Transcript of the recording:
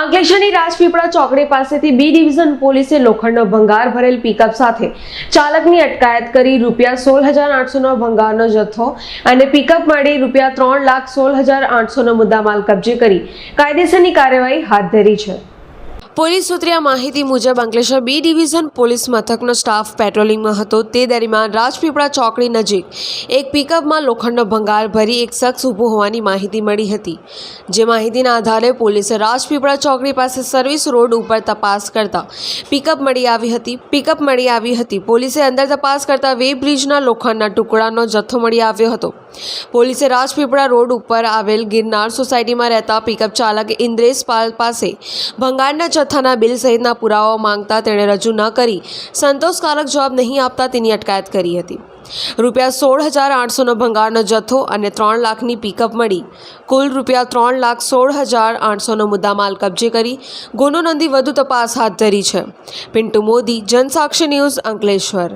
અંકલેશ્વરની રાજપીપળા ચોકડી પાસેથી B division પોલીસે લોખંડનો ભંગાર ભરેલ પિકઅપ સાથે ચાલકની અટકાયત કરી રૂપિયા સોળ હજાર આઠસોનો ભંગારનો જથ્થો અને પિકઅપ મળી રૂપિયા ત્રણ લાખ સોળ હજાર આઠસોનો મુદ્દામાલ કબજે કરી કાયદેસરની કાર્યવાહી હાથ ધરી છે. પોલીસ સૂત્રીય માહિતી મુજબ અંકલેશ્વર બી ડિવિઝન પોલીસ મથકનો સ્ટાફ પેટ્રોલિંગમાં હતો. તે દરમિયાન રાજપીપળા ચોકડી નજીક એક પિકઅપમાં લોખંડનો ભંગાર ભરી એક શખ્સ ઊભો હોવાની માહિતી મળી હતી. જે માહિતીના આધારે પોલીસે રાજપીપળા ચોકડી પાસે સર્વિસ રોડ ઉપર તપાસ કરતા પિકઅપ મળી આવી હતી. પિકઅપ મળી આવી હતી. પોલીસે અંદર તપાસ કરતા વે બ્રિજના લોખંડના ટુકડાનો જથ્થો મળી આવ્યો હતો. પોલીસે રાજપીપળા રોડ ઉપર આવેલ ગિરનાર સોસાયટીમાં રહેતા પિકઅપ ચાલક ઇન્દ્રેશ પાલ પાસે ભંગારના જથ્થાના બિલ સહિતના પુરાવાઓ માંગતા તેણે રજૂ ન કરી, સંતોષકારક જવાબ નહીં આપતા તેની અટકાયત કરી હતી. રૂપિયા સોળ હજાર આઠસોનો ભંગારનો જથ્થો અને ત્રણ લાખની પિકઅપ મળી. કુલ રૂપિયા ત્રણ લાખ સોળ હજાર આઠસોનો મુદ્દામાલ કબજે કરી ગુનો નોંધી વધુ તપાસ હાથ ધરી છે. પિન્ટુ મોદી, જનસાક્ષી ન્યૂઝ અંકલેશ્વર.